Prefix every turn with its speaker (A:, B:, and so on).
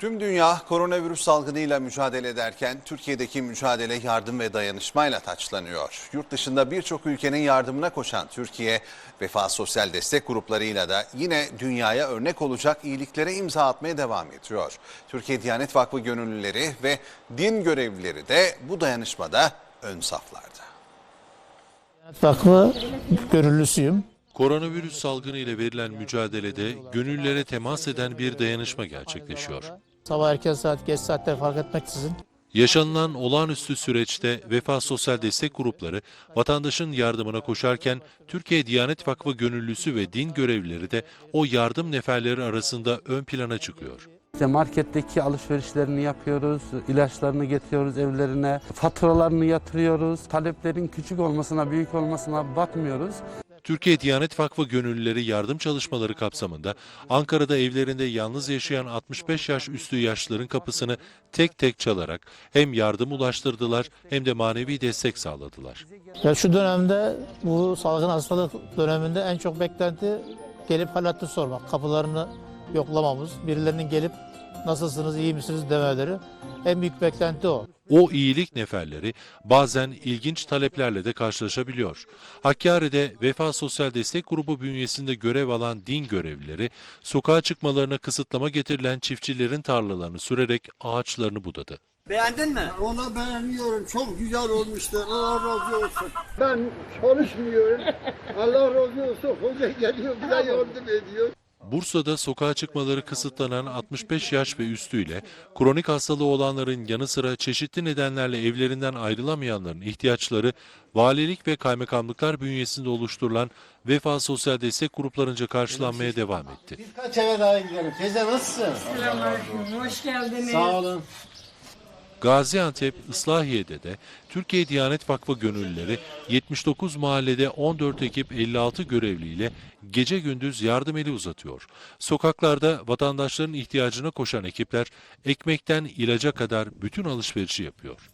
A: Tüm dünya koronavirüs salgınıyla mücadele ederken Türkiye'deki mücadele yardım ve dayanışmayla taçlanıyor. Yurt dışında birçok ülkenin yardımına koşan Türkiye, Vefa Sosyal Destek gruplarıyla da yine dünyaya örnek olacak iyiliklere imza atmaya devam ediyor. Türkiye Diyanet Vakfı gönüllüleri ve din görevlileri de bu dayanışmada ön saflarda.
B: Vakfı gönüllüsüyüm.
C: Koronavirüs salgını ile verilen mücadelede gönüllere temas eden bir dayanışma gerçekleşiyor.
B: Sabah erken saat, geç saatler fark etmeksizin
C: Yaşanılan olağanüstü süreçte Vefa Sosyal Destek Grupları vatandaşın yardımına koşarken Türkiye Diyanet Vakfı gönüllüsü ve din görevlileri de o yardım neferleri arasında ön plana çıkıyor.
D: İşte marketteki alışverişlerini yapıyoruz, ilaçlarını getiriyoruz evlerine, faturalarını yatırıyoruz. Taleplerin küçük olmasına, büyük olmasına bakmıyoruz.
C: Türkiye Diyanet Vakfı gönüllüleri yardım çalışmaları kapsamında Ankara'da evlerinde yalnız yaşayan 65 yaş üstü yaşlıların kapısını tek tek çalarak hem yardım ulaştırdılar hem de manevi destek sağladılar.
B: Ya şu dönemde bu salgın hastalık döneminde en çok beklenti gelip hal hatır sormak, kapılarını yoklamamız, birilerinin gelip nasılsınız, iyi misiniz demeleri en büyük beklenti o.
C: O iyilik neferleri bazen ilginç taleplerle de karşılaşabiliyor. Hakkari'de Vefa Sosyal Destek Grubu bünyesinde görev alan din görevlileri sokağa çıkmalarına kısıtlama getirilen çiftçilerin tarlalarını sürerek ağaçlarını budadı.
E: Beğendin mi?
F: Ona beğeniyorum. Çok güzel olmuştur. Allah razı olsun. Ben çalışmıyorum. Allah razı olsun. Hoca geliyor bize yardım ediyor.
C: Bursa'da sokağa çıkmaları kısıtlanan 65 yaş ve üstüyle kronik hastalığı olanların yanı sıra çeşitli nedenlerle evlerinden ayrılamayanların ihtiyaçları valilik ve kaymakamlıklar bünyesinde oluşturulan Vefa Sosyal Destek gruplarınca karşılanmaya devam etti.
F: Birkaç eve daha gidelim. Teyze nasılsın?
G: Selamünaleyküm, hoş geldiniz.
F: Sağ olun.
C: Gaziantep, Islahiye'de de Türkiye Diyanet Vakfı gönüllüleri 79 mahallede 14 ekip 56 görevliyle gece gündüz yardım eli uzatıyor. Sokaklarda vatandaşların ihtiyacına koşan ekipler ekmekten ilaca kadar bütün alışverişi yapıyor.